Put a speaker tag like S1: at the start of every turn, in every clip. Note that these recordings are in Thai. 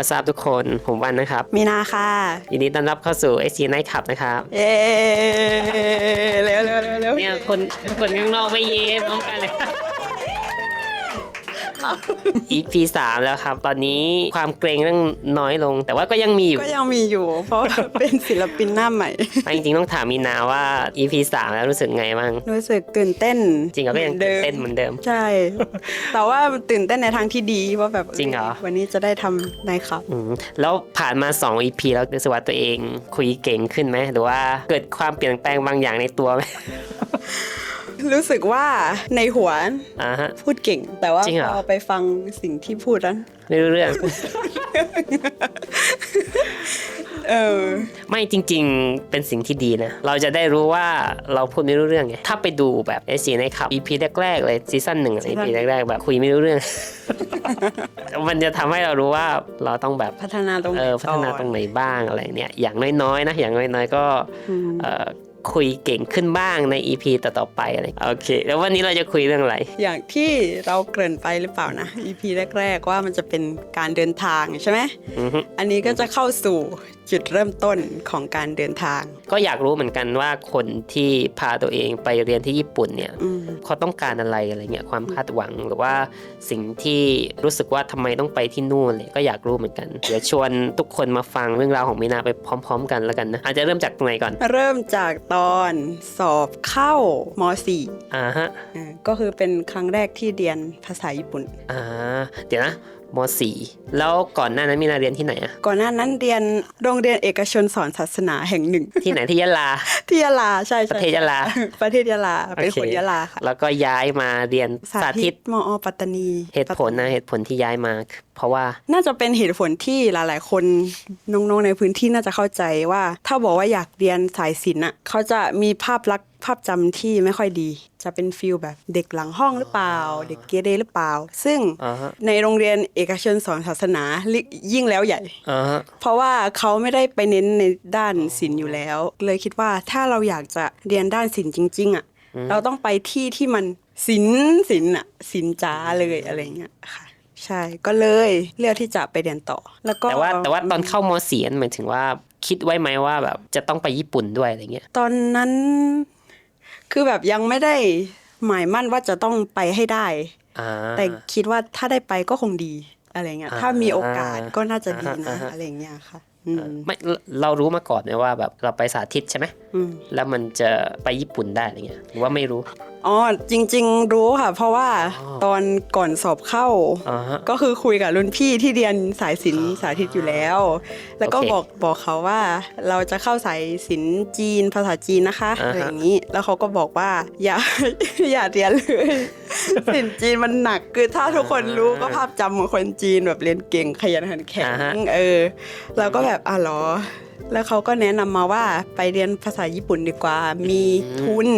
S1: ว h a t s up ทุกคนผมวันนะครับ
S2: มีนาค่ะ
S1: ยินดีต้อนรับเข้าสู่ s อ Night Club นะครับ
S2: เย้เร็วเร็วเร็วเร็ว
S1: เนี่ยคนคนข้างนอกไม่เย้พร้อมกันเลย EP สามแล้วครับ ตอนนี้ความเกรงเรื่องน้อยลง แต่ว่าก็ยังมีอยู่
S2: ก็ยังมีอยู่ เพราะว่าเป็นศิลปินหน้าใหม่
S1: จริงๆต้องถามมีนาว่า EP สามแล้วรู้สึกไงบ้าง
S2: รู้สึกตื่นเต้น
S1: จริงเหรอก็ยังตื่นเต้นเหมือนเดิม
S2: ใช่ แต่ว่าตื่นเต้นในทางที่ดีว่าแบบ
S1: จริงเหรอ
S2: วันนี้จะได้ทำในครับ
S1: อืมแล้วผ่านมา 2 EP แล้วรู้สึกว่าตัวเองคุยเก่งขึ้นไหมหรือว่าเกิดความเปลี่ยนแปลงบางอย่างในตัวไหม
S2: รู้สึกว่าในหัว
S1: อ่าฮะ
S2: พูดเก่ง แต่ว่า
S1: จริงเหรอ
S2: พอไปฟังสิ่งที่พูดนั้น
S1: ไม่รู้เรื่อง
S2: เออ
S1: ไม่จริง ๆ เป็นสิ่งที่ดีนะ เราจะได้รู้ว่าเราพูดไม่รู้เรื่องไง ถ้าไปดูแบบไอซีในขับ EP แรกๆเลยซีซั่นหนึ่ง
S2: ซีซั่
S1: EP
S2: น
S1: แรกๆแบบคุยไม่รู้เรื่อง มันจะทำให้เรารู้ว่าเราต้องแบบ
S2: พัฒนาตรงไหน
S1: เออพัฒนาตรงไหนบ้างอะไรเนี่ยอย่างน้อยๆนะอย่างน้อยๆก็
S2: อืม
S1: เออ คุยเก่งขึ้นบ้างใน EP ต่อๆไปอะไรโอเค แล้ววันนี้เราจะคุยเรื่องอะไร
S2: อย่างที่เราเกริ่นไปหรือเปล่านะ EP แรก ๆ ว่ามันจะเป็นการเดินทางใช่ไหม
S1: อือฮึ
S2: อันนี้ก็จะเข้าสู่ จุดเริ่มต้นของการเดินทาง
S1: ก็อยากรู้เหมือนกันว่าคนที่พาตัวเองไปเรียนที่ญี่ปุ่นเนี่ย
S2: อืม
S1: เขาต้องการอะไรอะไรเงี้ยความคาดหวังหรือว่าสิ่งที่รู้สึกว่าทำไมต้องไปที่นู่นเลยก็อยากรู้เหมือนกันเดี๋ยวชวนทุกคนมาฟังเรื่องราวของมีนาไปพร้อม ๆ กันแล้วกันนะอาจจะเริ่มจากตรงไหนก่อน
S2: เริ่มจากตอนสอบเข้ามสี่
S1: อ่าฮะ
S2: อ่าก็คือเป็นครั้งแรกที่เรียนภาษาญี่ปุ่น
S1: อ่าเดี๋ยวนะ มสี่แล้วก่อนหน้านั้นมีนาเรียนที่ไหนอะ
S2: ก่อนหน้านั้นเรียนโรงเรียนเอกชนสอนศาสนาแห่งหนึ่ง
S1: ที่ไหนที่ยะลา
S2: ที่ยะลาใช่
S1: ประ
S2: ใช่
S1: เทศยะลา
S2: ประเทศยะลาเป็น
S1: โอเค
S2: คนยะลาค่ะ
S1: แล้วก็ย้ายมาเรียนสาธิต
S2: มอปัตตานี
S1: เหตุผลนะเหตุผลที่ย้ายมาคือเพราะว่า
S2: น่าจะเป็นเหตุผลที่หลาย ๆ คนน้องๆในพื้นที่น่าจะเข้าใจว่า ถ้าบอกว่าอยากเรียนสายศิลป์อะเขาจะมีภาพลักษณ์ ภาพจำที่ไม่ค่อยดี จะเป็นฟิลแบบเด็กหลังห้องหรือเปล่า เด็กเกเรหรือเปล่า ซึ่ง
S1: อ่าฮะ
S2: ในโรงเรียนเอกชนสอนศาสนายิ่งแล้วใหญ่
S1: อ่าฮะ
S2: เพราะว่าเขาไม่ได้ไปเน้นในด้านศิลป์อยู่แล้ว เลยคิดว่าถ้าเราอยากจะเรียนด้านศิลป์จริง ๆ อะ เราต้องไปที่ที่มันศิลป์ศิลป์อะศิลป์จ๋าเลยอะไรเงี้ยค่ะใช่ก็เลยเลือกที่จะไปเรียนต่อ แล้วก็
S1: แต่ว่าแต่ว่าตอนเข้ามสี่หมายถึงว่าคิดไว้ไหมว่าแบบจะต้องไปญี่ปุ่นด้วยอะไรเงี้ย
S2: ตอนนั้น คือแบบยังไม่ได้หมายมั่นว่าจะต้องไปให้ได้
S1: อ่า
S2: แต่คิดว่าถ้าได้ไปก็คงดีอะไรเงี้ย
S1: อ่า
S2: ถ้ามีโอกาสก็น่าจะดี
S1: อ่า
S2: นะ
S1: อ่าฮะ
S2: อะไรเงี้ยค่ะอืม
S1: ไม่เราเรารู้มาก่อนไหมว่าแบบเราไปสาธิตใช่ไหม
S2: อืม
S1: แล้วมันจะไปญี่ปุ่นได้อะไรเงี้ยหรือว่าไม่รู้
S2: อ๋อจริง ๆ รู้ค่ะ เพราะว่า
S1: อ๋อ
S2: ตอนก่อนสอบเข้า
S1: อ่าฮะ
S2: ก็คือคุยกับรุ่นพี่ที่เรียนสายศิลป์สาธิตอยู่แล้ว แล้วก็
S1: โอเค
S2: บอกบอกเขาว่าเราจะเข้าสายศิลป์จีนภาษาจีนนะคะ
S1: อ่าฮะ
S2: อะไรอย่างนี้ แล้วเขาก็บอกว่าอย่าอย่าเรียนเลย ศิลป์จีนมันหนักคือถ้าทุกคนรู้ก็ภาพจำของคนจีนแบบเรียนเก่งขยันขันแข็ง
S1: อ่าฮะ
S2: เออ เราก็แบบอะเหรอ แล้วเขาก็แนะนำมาว่าไปเรียนภาษาญี่ปุ่นดีกว่า มีทุน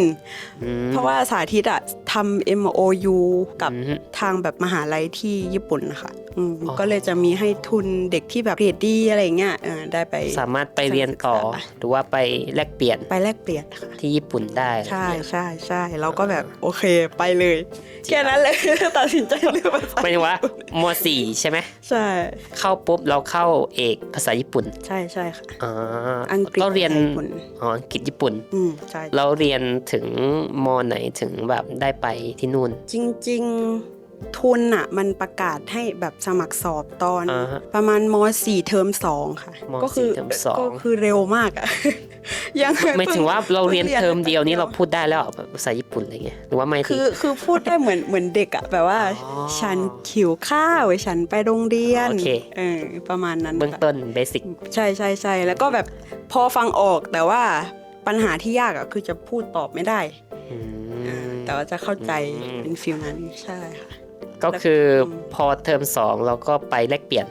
S1: อืม
S2: เพราะว่าสาธิตอะทำ MOU กับ
S1: อืม
S2: ทางแบบมหาลัยที่ญี่ปุ่นนะคะอืม
S1: อ๋อ
S2: ก็เลยจะมีให้ทุนเด็กที่แบบเกรดดีอะไรเงี้ยเออได้ไป
S1: สามารถไปเรียนต่อ
S2: ศึกษา
S1: หรือว่าไปแลกเปลี่ยน
S2: ไปแลกเปลี่ยนค่ะ
S1: ที่ญี่ปุ่นได้อะไร
S2: ใช่
S1: เงี้ย
S2: ใช่ใช่เราก็แบบโอเคไปเลยแค่นั้นเลย ตัดสินใจเลือกภาษา
S1: หมายถึงว่ามสี่ใช่ไหม
S2: ใช่
S1: เข้าปุ๊บเราเข้าเอกภาษาญี่ปุ่น
S2: ใช่ใช่ค่ะ
S1: อ่า
S2: อังกฤษ
S1: เราเรียน
S2: ญี่ปุ่น
S1: อ๋ออังกฤษญี่ปุ่น
S2: อืมใช่
S1: เราเรียนถึงมไหนถึงแบบได้ไปที่นู่น
S2: จริง ๆ ทุนอะมันประกาศให้แบบสมัครสอบตอน
S1: อ่าฮะ
S2: ประมาณม .4 เทอมสองค่ะ
S1: ม
S2: ก็คื
S1: สี่เทอมสอง
S2: ก็คือเร็วมากอะ ยัง
S1: หมายถึงว่าเราเรียน
S2: พิ่ง
S1: เทอมเดียวนี้เราพูดได้แล้วเหรอแบบภาษาญี่ปุ่นอะไรเงี้ยหรือว่าไม่
S2: คือคือพูดได้เหมือนเหมือนเด็กอะแบบว่า
S1: อ๋อ
S2: ฉันขิวข้าวฉันไปโรงเรียน
S1: โอเค
S2: เออประมาณนั้น
S1: เบื้อง
S2: ค่ะ
S1: ต้นเบสิก
S2: ใช่ใช่ใช่แล้วก็แบบพอฟังออกแต่ว่าปัญหาที่ยากอะคือจะพูดตอบไม่ได้แต่ว่าจะเข้าใจ
S1: อืม
S2: เป็นฟิลนั้นใช่ค่ะ
S1: ก็คืออ
S2: ม
S1: พอเทอมสองเราก็ไปแลกเปลี่ยน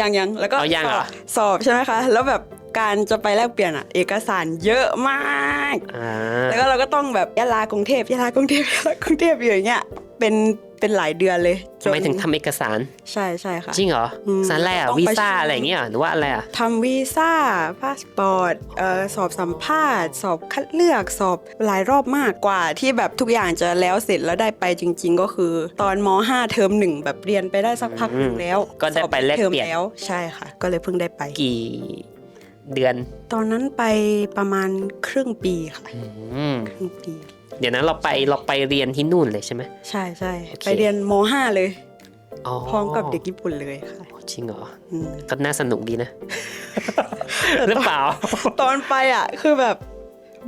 S2: ยังยังแล้วก็
S1: เอายังเหรอ
S2: สบสอบใช่ไหมคะ แล้วแบบ การจะไปแลกเปลี่ยนอะเอกสารเยอะมาก
S1: อ่า
S2: แล้วก็เราก็ต้องแบบยะลากรุงเทพยะลากรุงเทพยะลากรุงเทพอยู่อย่างเงี้ยเป็นเป็นหลายเดือนเลยจ
S1: ทำ
S2: น
S1: ไมถึงทำเอกสาร
S2: ใช่ใช่ค่ะ
S1: จริงเหรอ
S2: อืม
S1: สารอะไรอะ
S2: ต้อง
S1: วี
S2: ไป
S1: ซ่า
S2: ช่วย
S1: อะไรอย่างเงี้ยเหรอหรือว่าอะไรอะ
S2: ทำวีซ่าพาสปอร์ตเอ่อสอบสัมภาษณ์ สอบคัดเลือกสอบหลายรอบมากกว่าที่แบบทุกอย่างจะแล้วเสร็จแล้วได้ไปจริง ๆ ก็คือ ตอนม 5 เทอมหนึ่งแบบเรียนไปได้สักพักหนึงแล้ว
S1: ก็ได้ไปแลก
S2: สอบ
S1: เปลี่ยน
S2: ทอมแล้วใช่ค่ะ ก็เลยเพิ่งได้ไป
S1: กี่ เดือน
S2: ตอนนั้นไปประมาณครึ่งปีค่ะ
S1: อืม
S2: ครึ่งปี
S1: เดี๋ยวนั้นเราไปเราไปเรียนที่นู่นเลยใช่ไหม
S2: ใช่ใช่
S1: โอเค
S2: ไปเรียนม5เลย
S1: อ๋อ
S2: พร้อมกับเด็กญี่ปุ่นเลยค่ะ
S1: จริงเหรอ
S2: อืม
S1: ก็น่าสนุกดีนะ หรือเปล่า
S2: ตอนไปอะคือแบบ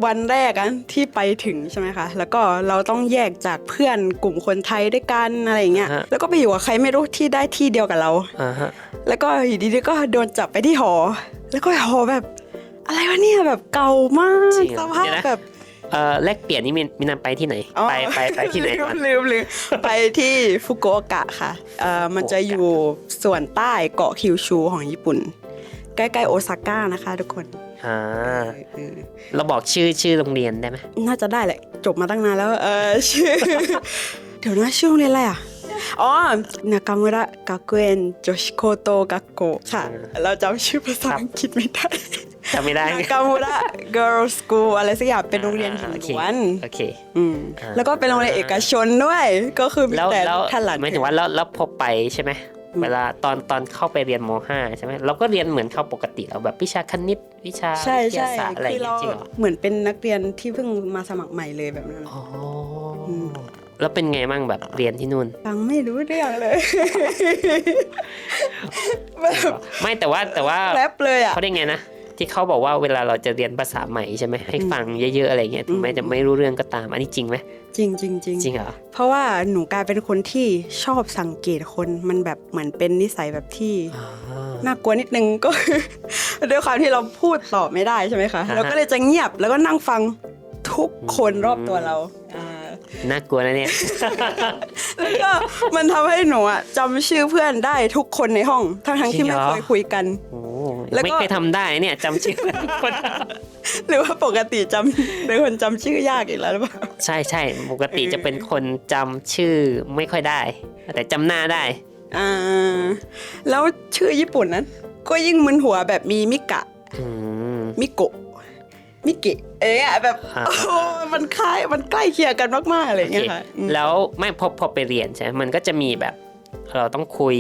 S2: วันแรกอะที่ไปถึงใช่ไหมคะ แล้วก็เราต้องแยกจากเพื่อนกลุ่มคนไทยด้วยกันอะไรอย่างเงี้ย
S1: ฮะ
S2: แล้วก็ไปอยู่กับใครไม่รู้ที่ได้ที่เดียวกับเรา
S1: อ่าฮะ
S2: แล้วก็อยู่ดีๆก็โดนจับไปที่หอ แล้วก็หอแบบ อะไรวะเนี่ยแบบเก่ามาก
S1: จริงเหร
S2: ส
S1: อ
S2: ภาพ
S1: เดี๋ยวนะ
S2: แบบ
S1: เอ่อแลกเปลี่ยนนี่มีมีนำไปที่ไหน
S2: อ๋อ
S1: ไปไปไปที่ไหน
S2: ลื
S1: ก่อน
S2: มลืมลืมไปที่ฟุกุโอกะค่ะเอ่อมันจะอยู่ส่วนใต้เกาะคิวชูของญี่ปุ่น ใกล้ๆโอซาก้านะคะทุกคน
S1: อ่า
S2: เออ
S1: เราบอกชื่อชื่อโรงเรียนได้ไหม
S2: น่าจะได้แหละ จบมาตั้งนานแล้ว เออชื่อ เดี๋ยวนะชื่อโรงเรียนอะไรอะ อ๋อนากามุระกาเกนโจชิโคโตกักโกค่ะ เราจำชื่อภาษาอังกฤษไม่ได้
S1: จำไม่ได้
S2: นากามุระ Girls School อะไรสักอย่างเป็นโรงเรียนหญิง
S1: โอเค
S2: ล้วน
S1: โอเค
S2: อืม
S1: อ่า
S2: แล้วก็เป็นโรงเรียนเอกชนด้วย ก็คือมี
S1: แล้ว
S2: แต่
S1: แล้ว
S2: ท่านหลัง
S1: หมายถึงว่าแล้วแล้วพอไปใช่ไหม เวลาตอนตอนเข้าไปเรียนม .5 ใช่ไหมเราก็เรียนเหมือนเข้าปกติเราแบบวิชาคณิตวิชา
S2: ใช่
S1: วิท
S2: ใช่
S1: ยาศาสตร์อะไรอ
S2: คื
S1: ย่าง
S2: เรา
S1: เงี้ยจริงเหรอ
S2: เหมือนเป็นนักเรียนที่เพิ่งมาสมัครใหม่เลยแบบนั้น
S1: อ๋ออแล้วเป็นไงบ้างแบบเรียนที่นู่น
S2: ฟังไม่รู้เรื่องเลยแบบ
S1: ไม่แต่ว่าแต่ว่า
S2: แรปเลยอะ
S1: เขาได้ไงนะ ที่เขาบอกว่าเวลาเราจะเรียนภาษาใหม่ใช่ไหมให้ฟังเยอะๆอะไรเงี้ยถึงแม้จะไม่รู้เรื่องก็ตามอันนี้จริงไหม
S2: จริงจริงจริง
S1: จริงเหรอ
S2: เพราะว่าหนูกลายเป็นคนที่ชอบสังเกตคนมันแบบเหมือนเป็นนิสัยแบบที่
S1: อ่า
S2: น่ากลัวนิดนึงก็คือด้วยความที่เราพูดตอบไม่ได้ใช่ไหมคะ
S1: อ่าฮะ
S2: เราก็เลยจะเงียบแล้วก็นั่งฟังทุกคนรอบตัวเราอ่า
S1: น่ากลัวนะเนี่ย
S2: แล้วก็มันทำให้หนูอะจำชื่อเพื่อนได้ทุกคนในห้องทั้งทั้งๆ
S1: จริ
S2: ที่
S1: งเหร
S2: ไม่
S1: อ
S2: เคยคุยกัน
S1: โอ้
S2: แล้วก็
S1: ไม่เคยทำได้เนี่ยจำชื่อคน
S2: หรือว่าปกติจำเป็นคนจำชื่อยากอีกแล้วหรือเปล่า
S1: ใช่ใช่ปกติจะเป็นคนจำชื่อไม่ค่อยได้ แต่จำหน้าได้
S2: อ่าแล้วชื่อญี่ปุ่นนั้น ก็ยิ่งมึนหัวแบบมีมิกะ
S1: อืม
S2: มิโกะ มิเกะเอ๊ะแบบ
S1: อ่า
S2: โอ้มันคล้ายมันใกล้เคียงกันมากๆอะไรอย่าง
S1: โอ
S2: เงี้
S1: เค
S2: ยค่ะอืม
S1: แล้วไม่พอพอไปเรียนใช่ไหมมันก็จะมีแบบเราต้องคุย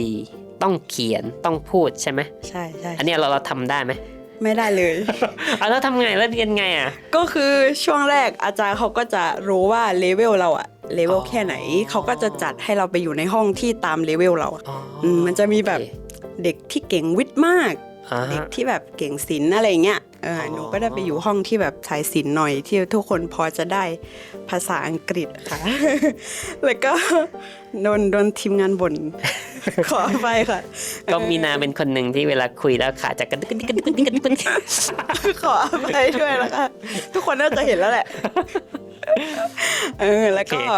S1: ต้องเขียนต้องพูดใช่ไหม
S2: ใช่ใช่
S1: อันเนี้ยเราเราทำได้ไหม
S2: ไม่ได้เลย
S1: เอาแล้วทำไงแล้วเรียนไงอะ
S2: ก็คือช่วงแรกอาจารย์เขาก็จะรู้ว่าเลเวลเราอะเลเวล
S1: อ๋อ
S2: แค่ไหนเขาก็จะจัดให้เราไปอยู่ในห้องที่ตามเลเวลเราอะ
S1: อ๋อ
S2: มมันจะมีแบบ
S1: โอเค
S2: เด็กที่เก่งวิทย์มาก
S1: อ่า
S2: เด็ก
S1: ฮะ
S2: ที่แบบเก่งศิลป์อะไรเงี้ยเอออ
S1: อ
S2: หนูก็ได้ไปอยู่ห้องที่แบบสายศิลป์หน่อยที่ทุกคนพอจะได้ภาษาอังกฤษค่ะ แล้วก็โดนโดนทีมงานบ่นขอไปค่ะ
S1: ก็มีนาเป็นคนหนึ่งที่เวลาคุยแล้วขาจะกระดึกกระดึกกระดึกกระดึกกระดึกกระดึก
S2: ขอไปด้วยนะคะทุกคนน่าจะเห็นแล้วแหละเออแล้วก็
S1: โอเค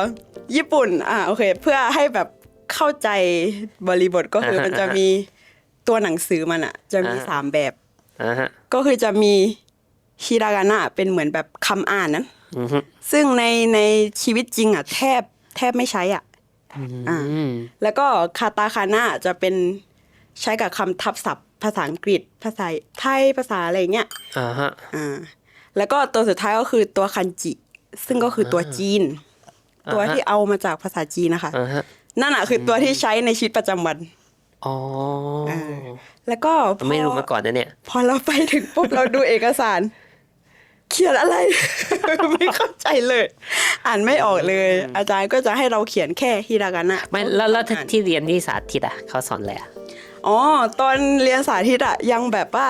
S2: ญี่ปุ่นอ่าโอเค เพื่อให้แบบเข้าใจบริบทก็คืออา
S1: ฮะ
S2: มันจะมี ตัวหนังสือมันอะจะมี
S1: อ่าฮะ
S2: สามแบบ
S1: อ่าฮะ
S2: ก็คือจะมีฮิรากานะเป็นเหมือนแบบคำอ่านนั้น
S1: อือฮึ
S2: ซึ่งในในชีวิตจริงอะแทบแทบไม่ใช้อะอ่า
S1: อืม
S2: แล้วก็คาตาคานะจะเป็นใช้กับคำทับศัพท์ ภาษาอังกฤษ ภาษาไทยภาษาอะไรอย่างเงี้ย
S1: อ่าฮะ
S2: อ่า แล้วก็ตัวสุดท้ายก็คือตัวคันจิ ซึ่งก็คือตัวจีน
S1: อ่าฮะ
S2: ตัวที่เอามาจากภาษาจีนนะคะ
S1: อ่าฮะ
S2: นั่นอะคือตัวที่ใช้ในชีวิตประจำวัน
S1: อ๋อ
S2: แล้วก็พอ
S1: ไม่รู้มาก่อนนะเนี่ย
S2: พอเราไปถึงปุ๊บเราดูเอกสาร เขียนอะไร ไม่เข้าใจเลย อ่านไม่ออกเลย อาจารย์ก็จะให้เราเขียนแค่ฮิรากานะ
S1: ไม่แล้วแล้ว
S2: อ่าน
S1: ที่เรียนที่สาธิตอะเขาสอนอะไรอะ
S2: อ๋อ ตอนเรียนสาธิตอะยังแบบว่า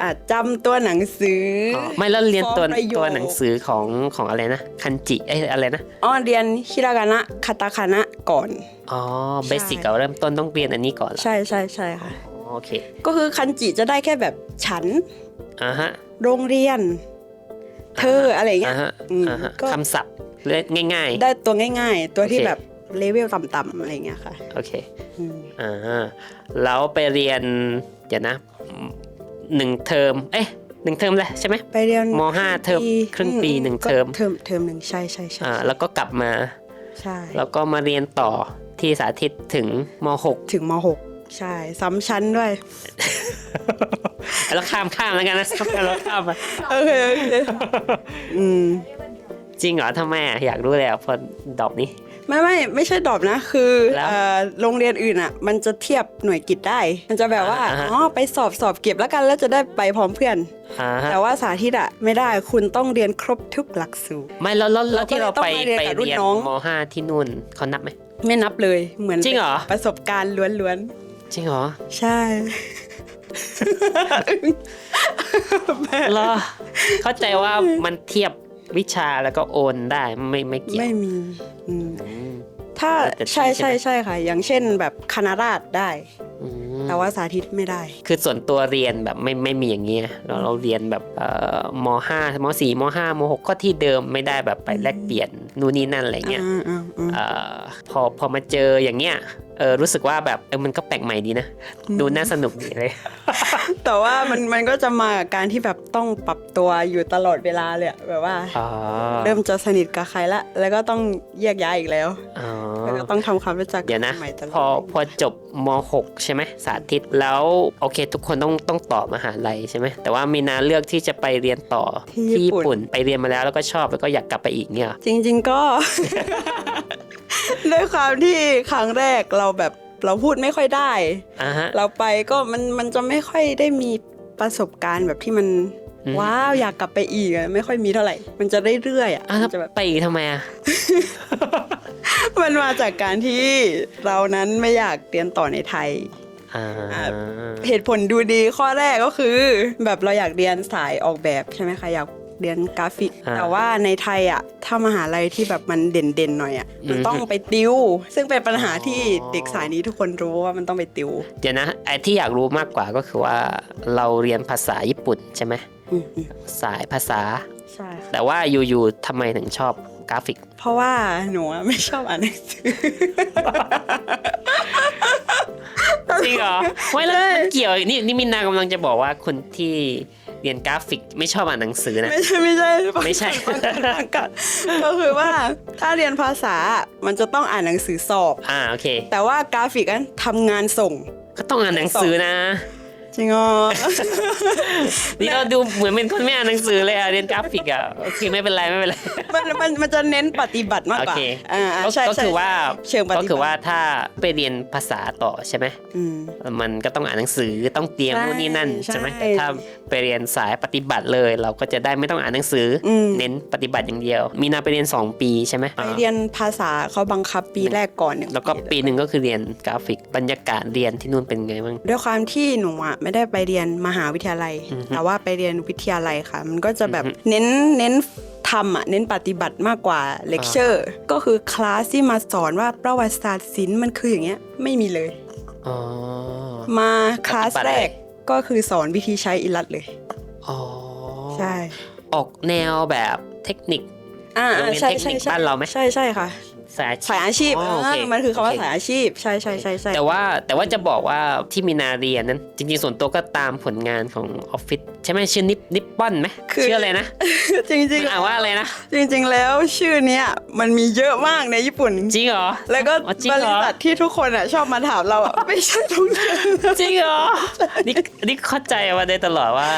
S2: อะจำตัวหนังสืออ
S1: อ๋อไม่แล้วเรียนตัว
S2: ฟ้องประโยค
S1: ตัวหนังสือของของอะไรนะคันจิเอ้ยอะไรนะ
S2: อ๋อเรียนฮิรากานะคาตาคานะก่อน
S1: อ๋อ
S2: ใช่
S1: เบสิกเราเริ่มต้นต้องเรียนอันนี้ก่อนเหรอ
S2: ใช่ใช่ใช่ค่ะ
S1: อ๋อโอเค
S2: ก็คือคันจิจะได้แค่แบบฉัน
S1: อ่าฮะ
S2: โรงเรียน เธออะไรเงี้
S1: อ่าย ฮะ
S2: อืม
S1: อ่าฮะ
S2: ก็
S1: คำศัพท์เรียกง่าย
S2: ได้ตัวง่าย ๆ ตัวที่
S1: โอเค
S2: แบบ เลเวลต่ำๆอะไรเงี้ยค่ะ
S1: ๆโอเค
S2: อืม
S1: อ่าแล้วไปเรียน เดี๋ยวนะหนึ่งเทอม เอ๊ะหนึ่งเทอมแหละใช่ไหม
S2: ไปเรียน
S1: มห้าเทอมครึ่งปีหนึ่ง
S2: ก็
S1: เทอม
S2: เทอมเทอมหนึ่งใช่ใช่ใช่
S1: อ่าแล้วก็กลับมา
S2: ใช่
S1: แล้วก็มาเรียนต่อที่สาธิตถึงม
S2: ถึงม .6 ใช่ซ้ำชั้นด้วย
S1: .6 แล้วข้ามข้ามแล้วกันนะแล้วข้ามไป
S2: โอเคโอเคอืม
S1: จริงเหรอทำไมอะอยากรู้แล้วพอดอบนี้
S2: ไม่ไม่ไม่ใช่ดรอปนะ คือ
S1: แล้ว
S2: เอ่อโรงเรียนอื่นอะ มันจะเทียบหน่วยกิจได้ มันจะแบบว่า
S1: อ่าฮะ
S2: อ๋อไปสอบสอบเก็บแล้วกันแล้วจะได้ไปพร้อมเพื่อน
S1: อ่าฮะ
S2: แต่ว่าสาธิตอะไม่ได้คุณต้องเรียนครบทุกหลักสูตร
S1: ไม่แล้วแล้วแล้ว
S2: เราก็
S1: ที่เราไป
S2: เลยต้อง
S1: ไป
S2: ไปเรียนกับรุ่น
S1: เรียน
S2: น้อง
S1: ม .5 ที่นู่นเขานับไหม
S2: ไม่นับเลยเหมือน
S1: จริงเหรอ
S2: ประสบการณ์ล้วน
S1: จริงเหรอ
S2: ๆ ใช่
S1: เหรอเข้าใจว่ามันเทียบ วิชาแล้วก็โอนได้ไม่ไม่เกี่ยว
S2: ไม่มีอืม
S1: อืม
S2: ถ้า
S1: แต่
S2: ใช่
S1: ใช่
S2: ใช่
S1: ไหม
S2: ใช่ค่ะ อย่างเช่นแบบคณะราษฎรได้
S1: อืม
S2: แต่ว่าสาธิตไม่ได้
S1: คือส่วนตัวเรียนแบบไม่ไม่มีอย่างเงี้ยเราเราเรียนแบบเอ่อมห้ามสี่มห้ามหกก็ที่เดิมไม่ได้แบบไปแลกเปลี่ยนนู่นนี่นั่นอะไรเงี้ย
S2: อ่าอ่าอ่า
S1: เอ่อพอพอมาเจออย่างเงี้ย เออรู้สึกว่าแบบเออมันก็แปลกใหม่ดีนะ ดูน่าสนุกดีเลย
S2: แต่ว่ามันมันก็จะมากับการที่แบบต้องปรับตัวอยู่ตลอดเวลาเลยอะแบบว่า
S1: อ๋อ
S2: เริ่มจะสนิทกับใครละ แล้วก็ต้องแยกย้ายอีกแล้ว
S1: อ๋อ
S2: แล้วก็ต้องทำความรู้จัก
S1: เดี๋ยวนะ
S2: ใหม่ตลอด
S1: พอพอจบม .6 ใช่ไหมสาธิตแล้วโอเค ทุกคนต้องต้องต่อมหาลัยใช่ไหมแต่ว่ามีนาเลือกที่จะไปเรียนต่อที่ญี่ปุ่นไปเรียนมาแล้วแล้วก็ชอบแล้วก็อยากกลับไปอีกเนี่ยเหรอ
S2: จริง ๆ ก็ ด้วยความที่ครั้งแรกเราแบบเราพูดไม่ค่อยได้
S1: อ่าฮะ
S2: เราไปก็มันมันจะไม่ค่อยได้มีประสบการณ์แบบที่มัน
S1: อืม
S2: ว้าวอยากกลับไปอีกอะไม่ค่อยมีเท่าไหร่ มันจะเรื่อยๆอะ
S1: อะ
S2: มั
S1: แล้ว
S2: นจะแบบ
S1: ไปอีกทำไมอะ
S2: มันมาจากการที่เรานั้นไม่อยากเรียนต่อในไทย
S1: อ่า
S2: เหตุผลดูดีข้อแรกก็คือ แบบเราอยากเรียนสายออกแบบใช่ไหมคะอยาก เรียนกราฟิก
S1: อ่า
S2: แต่ว่าในไทยอะถ้ามหาลัยที่แบบมันเด่นๆหน่อยอะมัน
S1: อืม
S2: ต้องไปติว ซึ่งเป็นปัญหาที่เด็กสายนี้ทุกคนรู้ว่ามันต้องไปติว
S1: เดี๋ยวนะไอ้ที่อยากรู้มากกว่าก็คือว่าเราเรียนภาษาญี่ปุ่นใช่ไหม
S2: อืมอืม
S1: สายภาษา
S2: ใช่ค่ะ
S1: แต่ว่าอยู่ๆทำไมถึงชอบกราฟิก
S2: เพราะว่าหนูอะไม่ชอบอ่านหนังสือ
S1: จริงเหรอไม่แล้วมันเกี่ยวนี่นี่มินนากำลังจะบอกว่าคนที่ เรียนกราฟิกไม่ชอบอ่านหนังสือนะ
S2: ไม่ใช่ไม่ใช่
S1: ไม่ใช่
S2: ประกาศก็คือว่าถ้าเรียนภาษามันจะต้องอ่านหนังสือสอบ
S1: อ่าโอเค
S2: แต่ว่ากราฟิกนั้นทำงานส่ง
S1: ก็ต้องอ่านหนังสือนะ
S2: จริงอ๋อ
S1: นี่เราดูเหมือนเป็นคนไม่อ่านหนังสือเลยอะเรียนกราฟิกอะโอเคไม่เป็นไรไม่เป็นไร
S2: มันมันมันจะเน้นปฏิบัติมาก
S1: โอก
S2: ว่า
S1: เค
S2: อ่าอ่า
S1: ก็
S2: ใช่
S1: ก็
S2: ใช่
S1: คือว่า
S2: เชิงปฏิบัติ
S1: ก็คือว่าถ้าไปเรียนภาษาต่อใช่ไหม
S2: อืม
S1: มันก็ต้องอ่านหนังสือต้องเตรียม
S2: ใช่
S1: นู่นนี่นั่นใช่ไหม
S2: ใช่
S1: แต่ถ้าไปเรียนสายปฏิบัติเลย เราก็จะได้ไม่ต้องอ่านหนังสืออ
S2: ม
S1: เน้นปฏิบัติอย่างเดียว มีนาไปเรียน 2 ปีใช่ไหม
S2: ไปเรียนภาษาเขาบังคับปีแรกก่อนหนึ่ง
S1: แล้วก็ปีหนึ่งก็คือเรียนกราฟิกบรรยากาศเรียนที่นู่นเป็นไงบ้าง
S2: ด้วยความที่หนูอะไม่ได้ไปเรียนมหาวิทยาลัย
S1: อือฮึ
S2: แต่ว่าไปเรียนวิทยาลัยค่ะ มันก็จะแบบ
S1: อือฮึ
S2: เน้นเน้นทำอะเน้นปฏิบัติมากกว่าเลคเชอร์ก็คือคลาสที่มาสอนว่าประวัติศาสตร์ศิลป์มันคืออย่างเงี้ยไม่มีเลย
S1: อ๋อ
S2: มาคลาส
S1: ปฏิบัติ
S2: แร
S1: อะไร
S2: กก็คือสอนวิธีใช้อิลัดเลย
S1: อ๋อ
S2: ใช่
S1: ออกแนวแบบเทคนิค
S2: อ่า
S1: โรงเรียน
S2: ใช่
S1: เทค
S2: ใช่
S1: นิค
S2: ใช่
S1: บ้านเราไหม
S2: ใช่ใช่ค่ะ
S1: สาย
S2: สายอาชีพ
S1: อ๋อโอเค
S2: อ่ามันคือคำว่า
S1: โอเค
S2: สายอาชีพ ใช่ใช่ใช่ใช่
S1: แต่ว่าแต่ว่าจะบอกว่าที่มีนาเรียนนั้น จริงๆส่วนตัวก็ตามผลงานของออฟฟิศใช่ไหมชื่อนิปนิปปอนไหมชื่ออะไรนะ
S2: จริงจริง
S1: อ่านว่าอะไรนะ
S2: จริงจริง ๆ แล้วชื่อเนี้ยมันมีเยอะมากในญี่ปุ่น
S1: จริงเหรอ
S2: แล้วก็
S1: อ๋อจริง
S2: บ
S1: เหร
S2: ริ
S1: อ
S2: ษัทที่ทุกคนอะชอบมาถามเราอะไม่ใช่ทุกเรื่อง
S1: จริงเหรอนี่นี่เข้าใจมาโดยตลอดว่า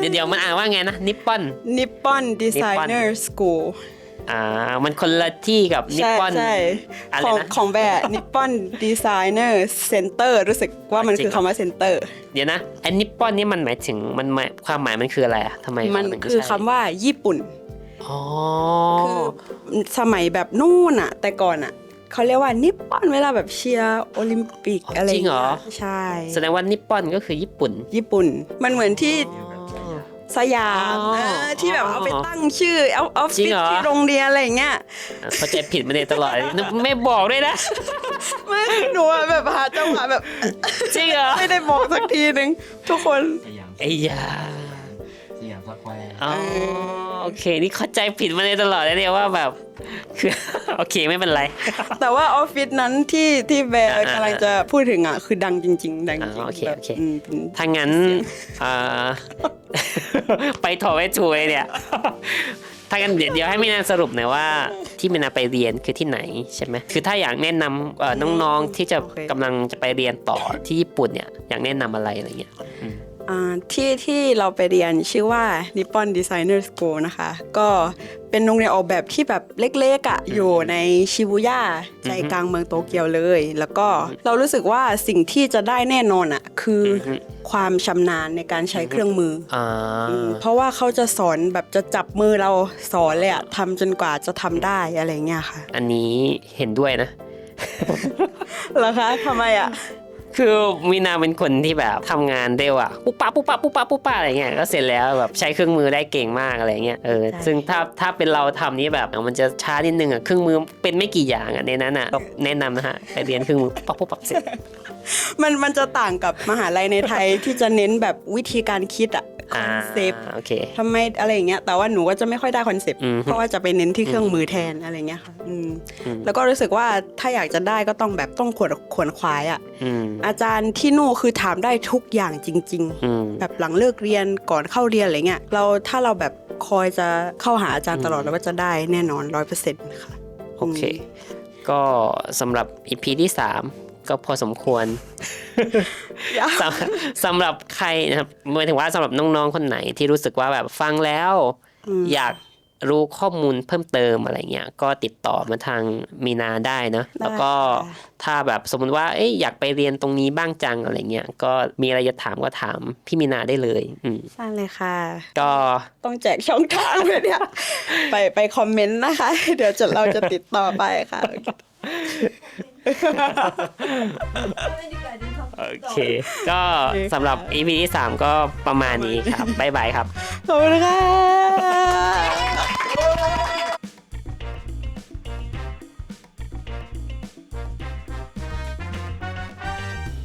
S1: เดี๋ยวเดี๋ยวมันอ่านว่าไงนะนิปปอน
S2: นิปปอนดีไซเนอร์สกูล
S1: อ่ามันคนละที่กับนิป
S2: ใช่
S1: ปอน
S2: ใช่
S1: อะไร
S2: ของ
S1: นะ
S2: ของแบบนิปปอนดีไซเนอร์เซ็นเตอร์รู้สึกว่ามัน
S1: จริง
S2: คือ
S1: เหรอ
S2: คำว่าเซ็นเตอร์
S1: เดี๋ยวนะไอ้นิปปอนนี่มันหมายถึงมันหมายความหมายมันคืออะไรอะทำไม
S2: มัน
S1: ถึง
S2: คือ
S1: ใช้
S2: คำว่าญี่ปุ่น
S1: อ๋อ
S2: คือสมัยแบบนู่นอะแต่ก่อนอะเขาเรียกว่านิปปอนเวลาแบบเชียร์โอลิมปิกอะไร
S1: จริงเหรอ
S2: งี้ยใช่
S1: แสดงว่านิปปอนก็คือญี่ปุ่น
S2: ญี่ปุ่น มันเหมือนที่ สยาม
S1: อ๋อ
S2: เออที่แบบเอาไปตั้งชื่อเอาออฟ
S1: จริ
S2: ฟิ
S1: ง
S2: ศ
S1: เหรอ
S2: ที่โรงเรียนอะไรอย่างเงี้ย
S1: อะเข้าใจผิดมาโดยตลอดนึกไม่บอกด้วยนะ
S2: ไม่หนูอะแบบหาจังหวะแบบ
S1: จริงเหรอ
S2: ไม่ได้บอกสักทีนึงทุกคน
S3: สยาม
S1: ไอ้ยา
S3: สยามสแควร์
S1: อ๋อ โอเค นี่เข้าใจผิดมาเลยตลอดเลยเนี่ยว่าแบบคือโอเคไม่เป็นไร
S2: แต่ว่าออฟฟิศนั้นที่ที่แบร์
S1: อ่า
S2: กำลังจะพูดถึงอะคือดังจริง ๆ ดังจริง
S1: อ่าโอเค
S2: แบบ
S1: โอเค
S2: อืมเป็น
S1: ถ้างั้นอ่าไปถอไปถูเลยเนี่ยถ้ากันเดี๋ยวเดี๋ยวให้มินาสรุปหน่อยว่าที่มินาไปเรียนคือที่ไหนใช่ไหมคือถ้าอยากแนะนำเอ่อน้องๆที่จะ
S2: โอเค
S1: กำลังจะไปเรียนต่อที่ญี่ปุ่นเนี่ยอยากแนะนำอะไรอะไรเงี้ย
S2: อ่า ที่ที่เราไปเรียนชื่อว่า Nippon Designer School นะคะ ก็เป็นโรงเรียนออกแบบที่แบบเล็กๆอะ่ะอยู่ในชิบูย่าใจกลางเมืองโตเกียวเลย แล้วก็เรารู้สึกว่าสิ่งที่จะได้แน่นอนอะ่ะคืออความชำนาญในการใช้เครื่องมืออ
S1: อ่า
S2: เพราะว่าเขาจะสอนแบบจะจับมือเราสอนเลยอะทำจนกว่าจะทำได้อะไรเงี้ยค่ะ
S1: อันนี้เห็นด้วยนะ
S2: เหรอคะทำไมอะ
S1: คือมีนาเป็นคนที่แบบทำงานเร็วอะปุ๊บปั๊บปุ๊บปั๊บปุ๊บปั๊บปุ๊บปั๊บอะไรเงี้ยก็เสร็จแล้วแบบใช้เครื่องมือได้เก่งมากอะไรเงี้ยเออซึ่งถ้าถ้าเป็นเราทำนี้แบบมันจะช้านิดนึงอะเครื่องมือเป็นไม่กี่อย่างอะในนั้นอะก็แนะนำนะฮะไปเรียนเครื่องมือปุ๊บปั๊บปุ๊บปั๊บเสร็จ
S2: มันมันจะต่างกับมหาลัยในไทยที่จะเน้นแบบวิธีการคิดอะ ค
S1: อ่า
S2: อนเซปต์
S1: โอเค
S2: ทำไมอะไรอย่างเงี้ยแต่ว่าหนูก็จะไม่ค่อยได้คอนเซปต์
S1: อืม
S2: เพราะว่าจะไปเน้นที่เครื่องมือแทนอะไรเงี้ยค่ะอืม
S1: อืม
S2: แล้วก็รู้สึกว่าถ้าอยากจะได้ก็ต้องแบบต้องขวนขวนขวายอะ
S1: อืม
S2: อาจารย์ที่นู่นคือถามได้ทุกอย่างจริง
S1: อืม
S2: ๆแบบหลังเลิกเรียนก่อนเข้าเรียนอะไรเงี้ยเราถ้าเราแบบคอยจะเข้าหาอาจารย์ตลอดเราก็จะได้แน่นอนร้อยเปอร์เซ็นต์ค่ะ
S1: โอเค ก็สำหรับ EP ที่ 3 ก็พอสมควรสำสำหรับใครนะครับหมายถึงว่าสำหรับน้องๆคนไหนที่รู้สึกว่าแบบฟังแล้ว
S2: อืม
S1: อยากรู้ข้อมูลเพิ่มเติมอะไรเงี้ยก็ติดต่อมาทางมีนาได้นะ
S2: ได้
S1: แล้วก็
S2: ค่ะ
S1: ถ้าแบบสมมติว่าเอ้ยอยากไปเรียนตรงนี้บ้างจังอะไรเงี้ยก็มีอะไรจะถามก็ถามพี่มีนาได้เลยอืม
S2: ใช่เลยค่ะ
S1: ก็
S2: ต้องแจกช่องทางเลยเนี่ยไปไปคอมเมนต์นะคะ เดี๋ยวจะเราจะติดต่อไปค่ะ
S1: โอเค ก็สำหรับ EP ที่ 3 ก็ประมาณนี้ครับ บ๊ายบายครับ
S2: ขอบคุณค่ะ